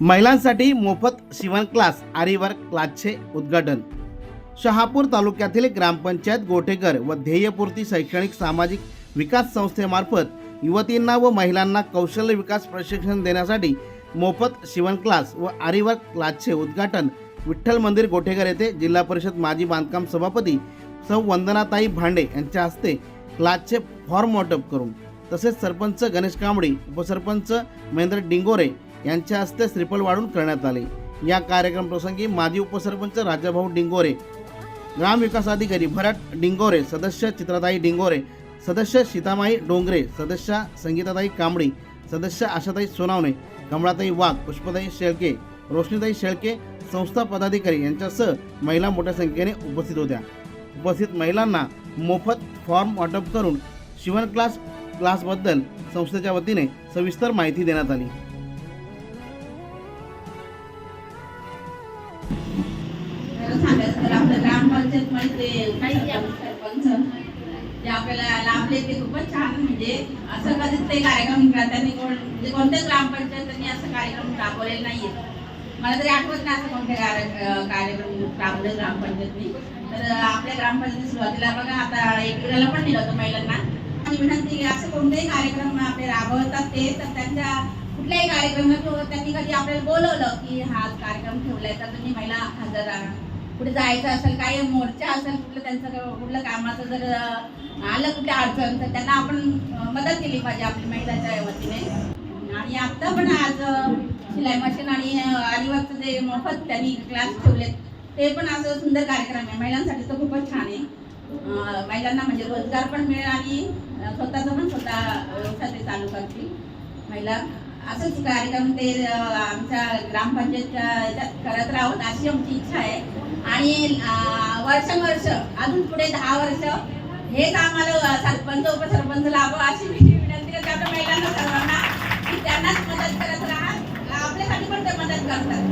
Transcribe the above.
महिलांसाठी मोफत शिवण क्लास आरीवर क्लासचे उद्घाटन. शहापूर तालुक्यातील ग्रामपंचायत गोटेकर व ध्येयपूर्ती शैक्षणिक सामाजिक विकास संस्थेमार्फत युवतींना व महिलांना कौशल्य विकास प्रशिक्षण देण्यासाठी मोफत शिवण क्लास व आरीवर्क क्लासचे उद्घाटन विठ्ठल मंदिर गोटेकर येथे जिल्हा परिषद माजी बांधकाम सभापती सौ वंदनाताई भांडे यांच्या हस्ते क्लासचे फॉर्म वॉटअप करून तसेच सरपंच गणेश कांबडी उपसरपंच महेंद्र डिंगोरे यांच्या हस्ते श्रीफल वाढून करण्यात आले. या कार्यक्रम प्रसंगी माजी उपसरपंच राजाभाऊ डिंगोरे ग्रामविकास अधिकारी भरत डिंगोरे सदस्य चित्राताई डिंगोरे सदस्य सीतामाई डोंगरे सदस्य संगीताताई कांबळी सदस्य आशाताई सोनावणे कमळाताई वाघ पुष्पताई शेळके रोशनीताई शेळके संस्था पदाधिकारी यांच्यासह महिला मोठ्या संख्येने उपस्थित होत्या. उपस्थित महिलांना मोफत फॉर्म वाटप करून शिवण क्लास क्लासबद्दल संस्थेच्या वतीने सविस्तर माहिती देण्यात आली. सांगायचं तर आपल्या ग्रामपंचायतमध्ये ते काही सरपंच जे आपल्याला लाभले ते खूपच छान म्हणजे असं कधीच ते कार्यक्रम त्यांनी कोण म्हणजे कोणत्याच ग्रामपंचायतींनी असं कार्यक्रम राबवलेला नाहीये. मला तरी आठवत नाही असं कोणते कार्यक्रम राबवले ग्रामपंचायतनी. तर आपल्या ग्रामपंचायती सुरुवातीला बघा आता एक वेळेला पण दिलं होतं महिलांना. आणि विनंती असे कोणतेही कार्यक्रम आपले राबवतात ते तर त्यांच्या कुठल्याही कार्यक्रमात त्यांनी कधी आपल्याला बोलवलं की हा कार्यक्रम ठेवलाय तर तुम्ही महिला हजर राहा. कुठे जायचं असेल काय मोर्चा असेल कुठलं त्यांचं कुठलं कामाचं जर आलं कुठल्या अडचण तर त्यांना आपण मदत केली पाहिजे आपली महिलाच्या वतीने. आणि आत्ता पण आज शिलाई मशीन आणि अलिबागचं जे मोफत त्यांनी क्लास ठेवलेत ते पण असं सुंदर कार्यक्रम आहे. महिलांसाठी तर खूपच छान आहे. महिलांना म्हणजे रोजगार पण मिळेल आणि स्वतःचा स्वतःचं पण स्वतः व्यवसाय ते चालू करतील. महिला असंच कार्यक्रम ते आमच्या ग्रामपंचायतच्या याच्यात करत राहून अशी आमची इच्छा आहे. आणि वर्ष वर्षानुवर्ष अजून पुढे दहा वर्ष हेच आम्हाला सरपंच उपसरपंच लाभो अशी मी विनंती करते. आपल्या महिलांना सर्वांना की त्यांनाच मदत करत राहा. आपल्यासाठी पण ते मदत करतात.